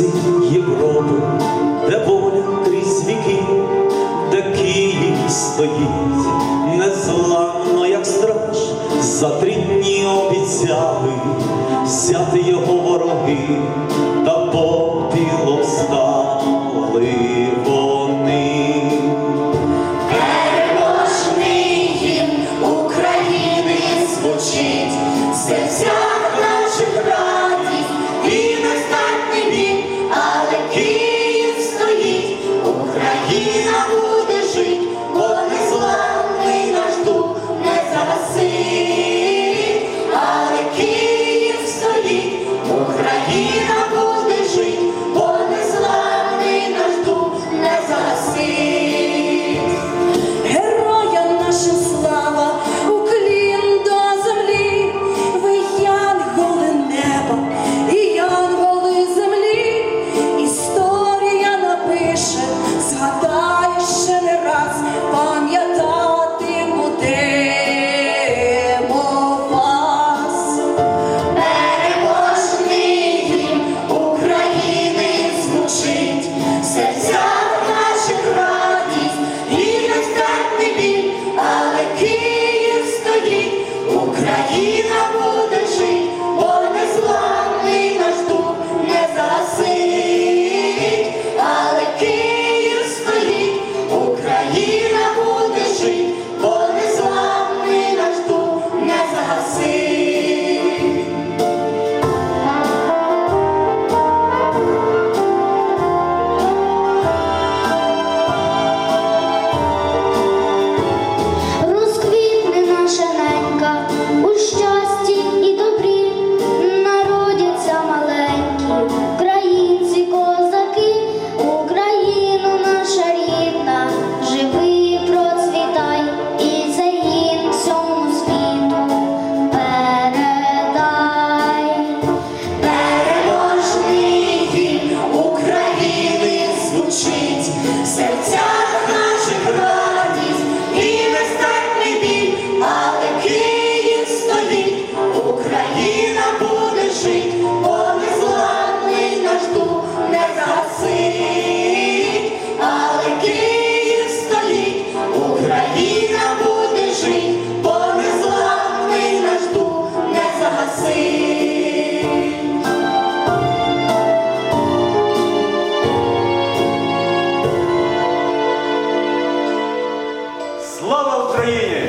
серці Європи, де воля крізь віки, де Київ стоїть, незламно, як страж, за три дні обіцяли взяти його вороги. Слава Україні!